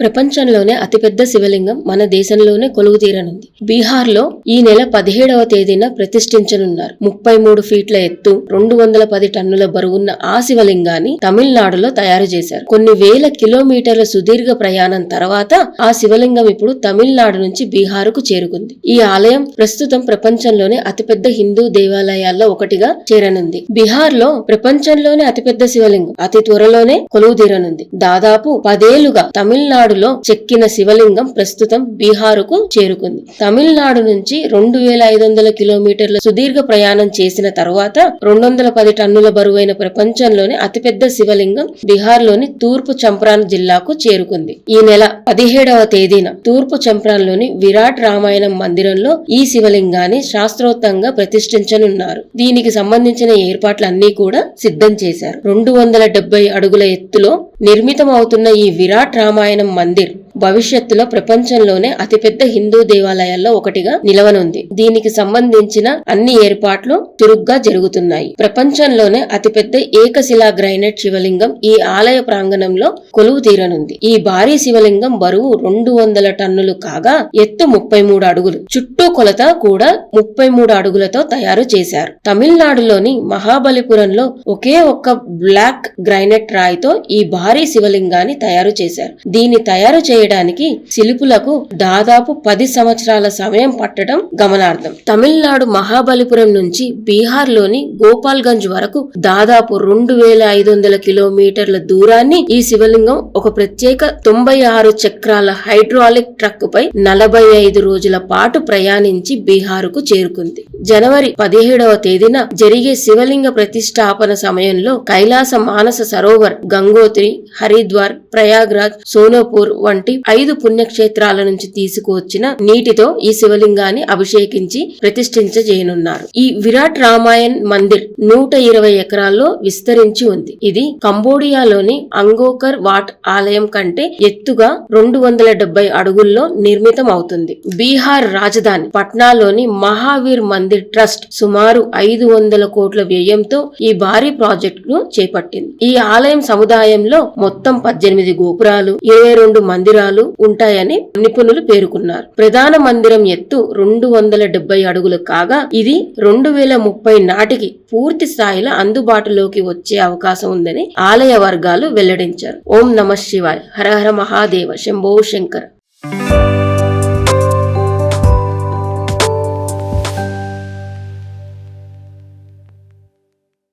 ప్రపంచంలోనే అతిపెద్ద శివలింగం మన దేశంలోనే కొలువు తీరనుంది బీహార్లో ఈ నెల పదిహేడవ తేదీన ప్రతిష్ఠించనున్నారు. ముప్పై మూడు ఫీట్ల ఎత్తు రెండు వందల పది టన్నుల బరువున్న ఆ శివలింగాన్ని తమిళనాడులో తయారు చేశారు. కొన్ని వేల కిలోమీటర్ల సుదీర్ఘ ప్రయాణం తర్వాత ఆ శివలింగం ఇప్పుడు తమిళనాడు నుంచి బీహారుకు చేరుకుంది. ఈ ఆలయం ప్రస్తుతం ప్రపంచంలోనే అతిపెద్ద హిందూ దేవాలయాల్లో ఒకటిగా చేరనుంది. బీహార్లో ప్రపంచంలోనే అతిపెద్ద శివలింగం అతి త్వరలోనే కొలువు తీరనుంది దాదాపు పదేళ్ళుగా తమిళనాడు తమిళనాడులో చెక్కిన శివలింగం ప్రస్తుతం బీహారుకు చేరుకుంది. తమిళనాడు నుంచి రెండు వేల ఐదు వందల కిలోమీటర్ల సుదీర్ఘ ప్రయాణం చేసిన తరువాత రెండు వందల పది టన్నుల బరువైన ప్రపంచంలోని అతిపెద్ద శివలింగం బీహార్లోని తూర్పు చంప్రాన్ జిల్లాకు చేరుకుంది. ఈ నెల పదిహేడవ తేదీన తూర్పు చంప్రాన్లోని విరాట్ రామాయణం మందిరంలో ఈ శివలింగాన్ని శాస్త్రోక్తంగా ప్రతిష్ఠించనున్నారు. దీనికి సంబంధించిన ఏర్పాట్లన్నీ కూడా సిద్ధం చేశారు. రెండు వందల డెబ్బై అడుగుల ఎత్తులో నిర్మితమవుతున్న ఈ విరాట్ రామాయణం మందిర్ భవిష్యత్తులో ప్రపంచంలోనే అతిపెద్ద హిందూ దేవాలయాల్లో ఒకటిగా నిలవనుంది. దీనికి సంబంధించిన అన్ని ఏర్పాట్లు చురుగ్గా జరుగుతున్నాయి. ప్రపంచంలోనే అతిపెద్ద ఏకశిలా గ్రైనైట్ శివలింగం ఈ ఆలయ ప్రాంగణంలో కొలువు తీరనుంది. ఈ భారీ శివలింగం బరువు రెండు వందల టన్నులు కాగా ఎత్తు ముప్పై మూడు అడుగులు. చుట్టూ కొలత కూడా ముప్పై మూడు అడుగులతో తయారు చేశారు. తమిళనాడులోని మహాబలిపురంలో ఒకే ఒక్క బ్లాక్ గ్రైనైట్ రాయితో ఈ భారీ శివలింగాన్ని తయారు చేశారు. దీన్ని తయారు చేయడానికి శిల్పులకు దాదాపు పది సంవత్సరాల సమయం పట్టడం గమనార్థం తమిళనాడు మహాబలిపురం నుంచి బీహార్లోని గోపాల్గంజ్ వరకు దాదాపు రెండు వేల ఐదు వందల కిలోమీటర్ల దూరాన్ని ఈ శివలింగం ఒక ప్రత్యేక తొంభై ఆరు చక్రాల హైడ్రాలిక్ ట్రక్ పై నలభై ఐదు రోజుల పాటు ప్రయాణించి బీహారుకు చేరుకుంది. జనవరి పదిహేడవ తేదీన జరిగే శివలింగ ప్రతిష్టాపన సమయంలో కైలాస మానస సరోవర్ గంగోత్రి హరిద్వార్ ప్రయాగ్రాజ్ సోనోపూర్ వంటి ఐదు పుణ్యక్షేత్రాల నుంచి తీసుకువచ్చిన నీటితో ఈ శివలింగాన్ని అభిషేకించి ప్రతిష్ఠించజేయనున్నారు. ఈ విరాట్ రామాయణ్ మందిర్ నూట ఇరవై ఎకరాల్లో విస్తరించి ఉంది. ఇది కంబోడియాలోని అంగోకర్ వాట్ ఆలయం కంటే ఎత్తుగా రెండు వందల డెబ్బై అడుగుల్లో నిర్మితం అవుతుంది బీహార్ రాజధాని పట్నాలోని మహావీర్ మందిర్ ట్రస్ట్ సుమారు ఐదు వందల కోట్ల వ్యయంతో ఈ భారీ ప్రాజెక్టును చేపట్టింది. ఈ ఆలయం సముదాయంలో మొత్తం పద్దెనిమిది గోపురాలు ఇరవై రెండు మందిరాలు ఉంటాయని నిపుణులు పేర్కొన్నారు. ప్రధాన మందిరం ఎత్తు రెండు వందల డెబ్బై అడుగులు కాగా ఇది రెండు వేల ముప్పై నాటికి పూర్తి స్థాయిలో అందుబాటులోకి వచ్చే అవకాశం ఉందని ఆలయ వర్గాలు వెల్లడించారు. ఓం నమ శివాయ్. హర హర మహాదేవ. శంభో శంకర్.